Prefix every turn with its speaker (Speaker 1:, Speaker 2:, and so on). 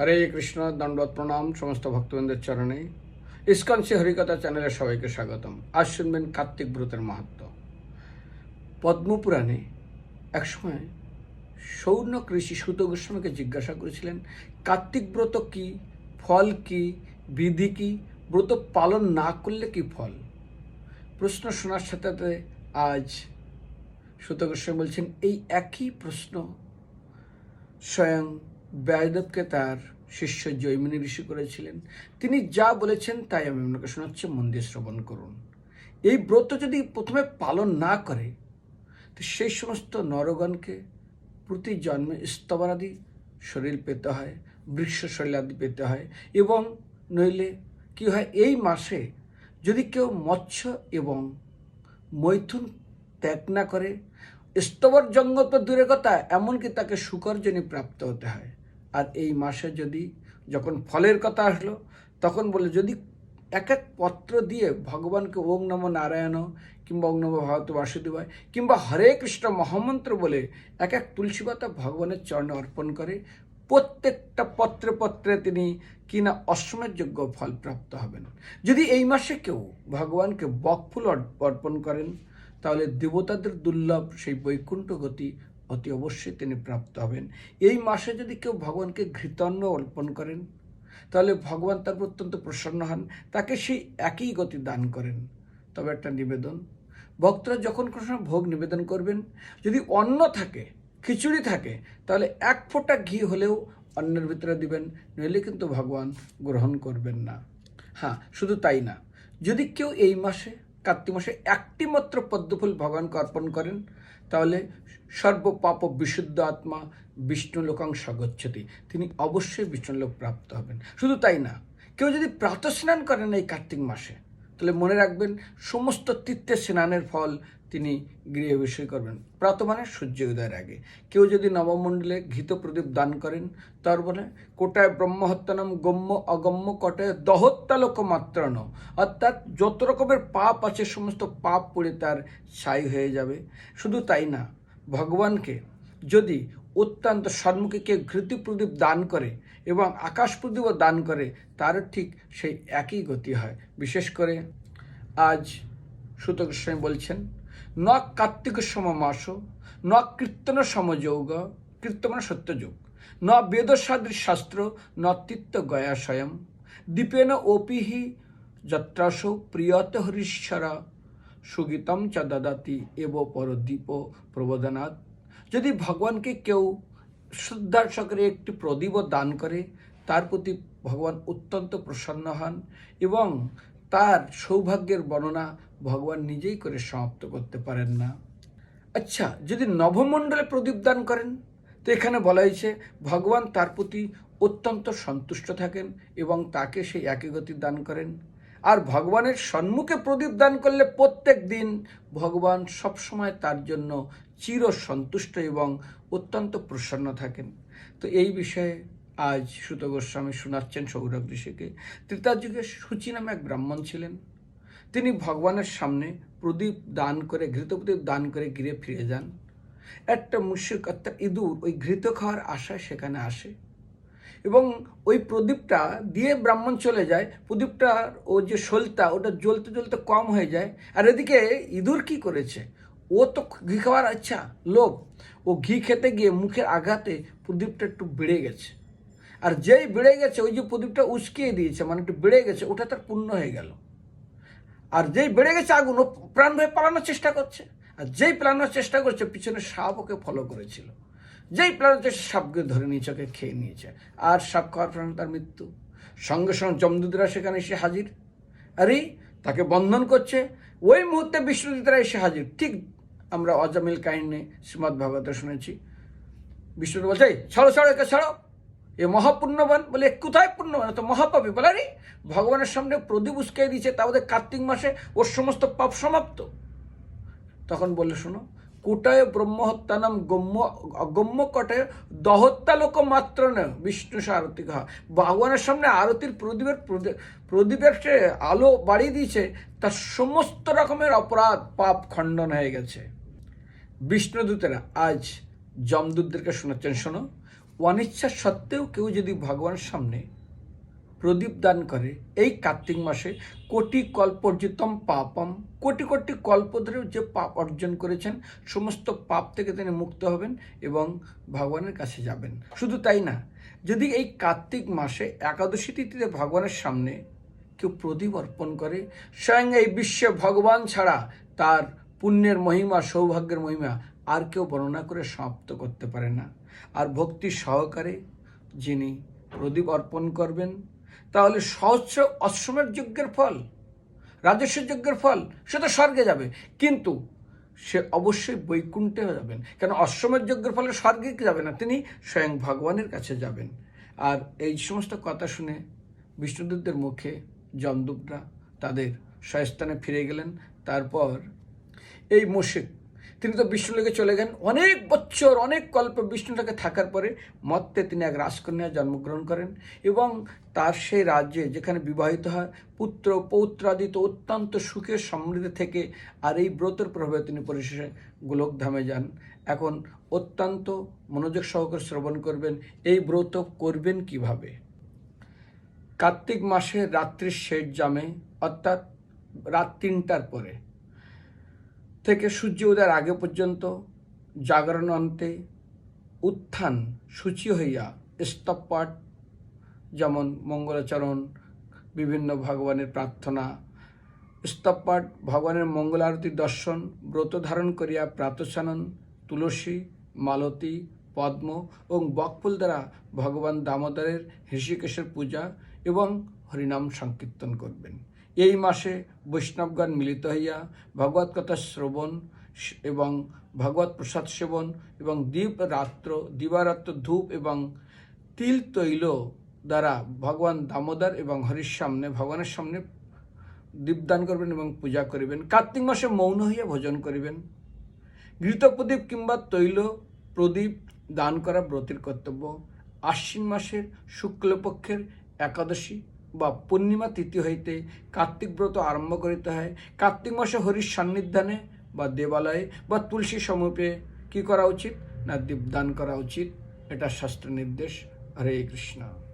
Speaker 1: হরে কৃষ্ণ দণ্ডবত প্রণাম সমস্ত ভক্তবৃন্দের চরণে। ইস্কন শ্রী হরিকথা চ্যানেলে সবাইকে স্বাগতম। আজ শুনবেন কার্তিক ব্রতের মাহাত্ম। পদ্মপুরাণে একসময় সৌর্ণ কৃষি সুত গোস্বামীকে জিজ্ঞাসা করেছিলেন, কার্তিক ব্রত কি? ফল কি? বিধি কি? ব্রত পালন না করলে কি ফল? প্রশ্ন শোনার সাথে সাথে আজ সুত গোস্বামী বলছেন, এই একই প্রশ্ন স্বয়ং ব্যায়দেবকে তার শিষ্য জৈমিনী ঋষি করেছিলেন। তিনি যা বলেছেন তাই আমি আপনাকে শোনাচ্ছি মন্দির শ্রবণ করুন। এই ব্রত যদি প্রথমে পালন না করে, তো সেই সমস্ত নরগণকে প্রতি জন্মে স্তবরাদি শরীর পেতে হয়, বৃক্ষ শরীর আদি পেতে হয় এবং নইলে কি হয়, এই মাসে যদি কেউ মৎস্য এবং মৈথুন ত্যাগ না করে স্তবর জঙ্গল তো দূরে কথা, এমনকি তাকে শুকরজনী প্রাপ্ত হতে হয়। আর এই মাসে যদি যখন ফলের কথা আসলো, তখন বলে যদি এক এক পত্র দিয়ে ভগবানকে ওম নম নারায়ণ কিংবা ওং নম ভগবত বাসুদেবায় কিংবা হরে কৃষ্ণ মহামন্ত্র বলে এক এক তুলসী পাতা ভগবানের চরণে অর্পণ করে, প্রত্যেকটা পত্রে পত্রে তিনি কিনা অশ্বমের যোগ্য ফল প্রাপ্ত হবেন। যদি এই মাসে কেউ ভগবানকে বকফুল অর্পণ করেন, তাহলে দেবতাদের দুর্লভ সেই বৈকুণ্ঠ গতি অতি অবশ্যই তিনি প্রাপ্ত হবেন। এই মাসে যদি কেউ ভগবানকে ঘৃতান্ন অর্পণ করেন, তাহলে ভগবান তার অত্যন্ত প্রসন্ন হন, তাকে সেই একই গতি দান করেন। তবে একটা নিবেদন, ভক্তরা যখন সময় ভোগ নিবেদন করবেন, যদি অন্ন থাকে, খিচুড়ি থাকে, তাহলে এক ফোঁটা ঘি হলেও অন্নের ভিতরে দিবেন, নইলে কিন্তু ভগবান গ্রহণ করবেন না। হ্যাঁ শুধু তাই না, যদি কেউ এই মাসে কার্তিক মাসে একটি মাত্র পদ্মফুল ভগবানকে অর্পণ করেন। তাহলে সর্বপাপ বিশুদ্ধ আত্মা বিষ্ণু লোকাংশ গচ্ছতি তিনি অবশ্যই বিষ্ণুলোক প্রাপ্ত হবেন। শুধু তাই না, কেউ যদি প্রাতঃস্নান করেন এই কার্তিক মাসে, তাহলে মনে রাখবেন সমস্ত তীর্থে স্নানের ফল তিনি গৃহে বিষয় করবেন। প্রাত মানে সূর্য উদয়ের আগে। কেউ যদি নবমণ্ডলে ঘৃত প্রদীপ দান করেন, তার বলে, কোটায় ব্রহ্মহত্যানম গম্য অগম্য, কটায় দহত্যালোক মাত্রান অর্থাৎ যত রকমের পাপ আছে, সমস্ত পাপ পড়ে তার ছাই হয়ে যাবে। শুধু তাই না, ভগবানকে যদি অত্যন্ত সম্মুখে কেউ ঘৃতি প্রদীপ দান করে এবং আকাশ প্রদীপও দান করে তারও ঠিক সেই একই গতি হয়। বিশেষ করে আজ সুত গোস্বামী বলছেন ন কার্তিক সম মাস ন কীর্তন সমযোগ, কীর্তন সত্যযোগ, ন বেদ সাদৃশ শাস্ত্র, ন তিত্ত গয়া দীপেন ওপিহি যত্রাস প্রিয়ত হরিশ্বরা, সুগীতম চ দদাতি এব পরদীপ প্রবোধনাথ যদি ভগবানকে কেউ শ্রদ্ধার সকলে একটি প্রদীপ দান করে, তার প্রতি ভগবান অত্যন্ত প্রসন্ন হন এবং তার সৌভাগ্যের বর্ণনা ভগবান নিজেই করে সমাপ্ত করতে পারেন না। আচ্ছা যদি নবমণ্ডলে প্রদীপ দান করেন, তো এখানে বলা হয়েছে, ভগবান তার প্রতি অত্যন্ত সন্তুষ্ট থাকেন এবং তাকে সেই একই গতি দান করেন। আর ভগবানের সম্মুখে প্রদীপ দান করলে প্রত্যেক দিন ভগবান সবসময় তার জন্য চির সন্তুষ্ট এবং অত্যন্ত প্রসন্ন থাকেন। তো এই বিষয়ে আজ সুত গোস্বামী শোনাচ্ছেন সৌরভ ঋষিকে। ত্রেতা যুগে সূচি নামে এক ব্রাহ্মণ ছিলেন। তিনি ভগবানের সামনে প্রদীপ দান করে ঘৃত প্রদীপ দান করে গিরে ফিরে যান। একটা মুশিক অর্থাৎ ইঁদুর ওই ঘৃত খাওয়ার আশায় সেখানে আসে এবং ওই প্রদীপটা দিয়ে ব্রাহ্মণ চলে যায়। প্রদীপটার ও যে সলতা ওটা জ্বলতে জ্বলতে কম হয়ে যায়। আর এদিকে ইঁদুর কি করেছে? ও তো ঘি খাওয়ার আচ্ছা লোভ। ও ঘি খেতে গিয়ে মুখের আঘাতে প্রদীপটা একটু বেড়ে গেছে। আর যেই বেড়ে গেছে ওই যে প্রদীপটা উস্কিয়ে দিয়েছে মানে একটু বেড়ে গেছে ওটা তার পূর্ণ হয়ে গেল। আর যেই বেড়ে গেছে আগুন ও প্রাণ ভয়ে পালানোর চেষ্টা করছে। আর যেই পালানোর চেষ্টা করছে পিছনে সাপ ওকে ফলো করেছিল। যেই পালানোর চেষ্টা সাপকে ধরে নিয়েছে ওকে খেয়ে নিয়েছে। আর সাপ খাওয়ার প্রাণ তার মৃত্যু। সঙ্গে সঙ্গে জমদূতরা সেখানে এসে হাজির। আরে তাকে বন্ধন করছে। ওই মুহূর্তে বিষ্ণুদূতরা এসে হাজির। ঠিক আমরা অজামিল কাহিনী শ্রীমৎ ভাগবতে শুনেছি। বিষ্ণু বলছে "এই, ছাড়ো ছাড়ো একে ছাড়ো। এ মহাপুণ্যবান বলে কোথায় পুণ্যবান? এ তো মহাপাপী। বলে, আরে, ভগবানের সামনে প্রদীপ উস্কাই দিয়েছে, তা ওদের কার্তিক মাসে ওর সমস্ত পাপ সমাপ্ত। তখন বললে, শোনো, কোটায় ব্রহ্মহত্যানাম গম্য, অগম্য কটায় দহত্যালোক মাত্র না বিষ্ণু আরতি ঘা। ভগবানের সামনে আরতির প্রদীপের প্রদী- প্রদীপের যে আলো বাড়িয়ে দিয়েছে, তার সমস্ত রকমের অপরাধ, পাপ খণ্ডন হয়ে গেছে। বিষ্ণুদূতেরা আজ যমদূতদেরকে শোনাচ্ছেন, শোনো অনিচ্ছা সত্ত্বেও কেউ যদি ভগবানের সামনে প্রদীপ দান করে, এই কার্তিক মাসে কোটি কল্পর্জিতম পাপম, কোটি কোটি কল্প ধরে যে পাপ অর্জন করেছেন, সমস্ত পাপ থেকে তিনি মুক্ত হবেন এবং ভগবানের কাছে যাবেন। শুধু তাই না, যদি এই কার্তিক মাসে একাদশী তিথিতে ভগবানের সামনে কেউ প্রদীপ অর্পণ করে, স্বয়ং এই বিশ্বে ভগবান ছাড়া তার পুণ্যের মহিমা, সৌভাগ্যের মহিমা আর কেউ বর্ণনা করে সমাপ্ত করতে পারে না। আর ভক্তি সহকারে যিনি প্রদীপ অর্পণ করবেন, তাহলে সহস্র অশ্রমের যজ্ঞের ফল, রাজস্ব যজ্ঞের ফল, সে তো স্বর্গে যাবে। কিন্তু সে অবশ্যই বৈকুণ্ঠে যাবেন। কেন অশ্বমের যজ্ঞের ফলে স্বর্গে যাবে না? তিনি স্বয়ং ভগবানের কাছে যাবেন। আর এই সমস্ত কথা শুনে বিষ্ণুদূতদের মুখে জমদূতরা তাদের স্বস্থানে ফিরে গেলেন। তারপর এই মোশেক তিনি তো বিষ্ণুলোকে চলে গেলেন অনেক বছর, অনেক কল্প বিষ্ণুলোকে থাকার পরে মত্তে তিনি এক রাজকন্যা জন্মগ্রহণ করেন এবং তার সেই রাজ্যে যেখানে বিবাহিত হয়, পুত্র পৌত্রাদিত অত্যন্ত সুখের সমৃদ্ধি থেকে আর এই ব্রতের প্রভাবে তিনি পরিশেষে গোলকধামে যান। এখন অত্যন্ত মনোযোগ সহকারে শ্রবণ করবেন, এই ব্রত করবেন কীভাবে? কার্তিক মাসে রাত্রির শেষ জামে, অর্থাৎ রাত তিনটার পরে। থেকে সূর্য উদয়ের আগে পর্যন্ত জাগরণ অন্তে উত্থান সূচি হইয়া স্তবপাঠ যেমন মঙ্গলাচরণ, বিভিন্ন ভগবানের প্রার্থনা স্তবপাঠ ভগবানের মঙ্গল আরতি দর্শন, ব্রত ধারণ করিয়া প্রাতঃস্নানন তুলসী, মালতী, পদ্ম এবং বকফুল দ্বারা ভগবান দামোদরের হৃষিকেশের পূজা এবং হরিনাম সংকীর্তন করবেন। এই মাসে বৈষ্ণবগণ মিলিত হইয়া ভগবত কথা শ্রবণ এবং ভগবত প্রসাদ সেবন এবং দ্বীপ রাত্র, দিবারাত্র ধূপ এবং তিল তৈল দ্বারা ভগবান দামোদর এবং হরির সামনে, ভগবানের সামনে দীপদান করবেন এবং পূজা করিবেন। কার্তিক মাসে মৌন হইয়া ভোজন করিবেন। ঘৃত প্রদীপ কিংবা তৈল প্রদীপ দান করা ব্রতের কর্তব্য। আশ্বিন মাসের শুক্লপক্ষের একাদশী বা পূর্ণিমা তিথি হইতে কার্তিক ব্রত আরম্ভ করিতে হয়। কার্তিক মাসে হরির সান্নিধ্যানে বা দেবালয়ে বা তুলসী সমূপে কি করা উচিত? না দীপদান করা উচিত? এটা শাস্ত্র নির্দেশ। হরে কৃষ্ণ।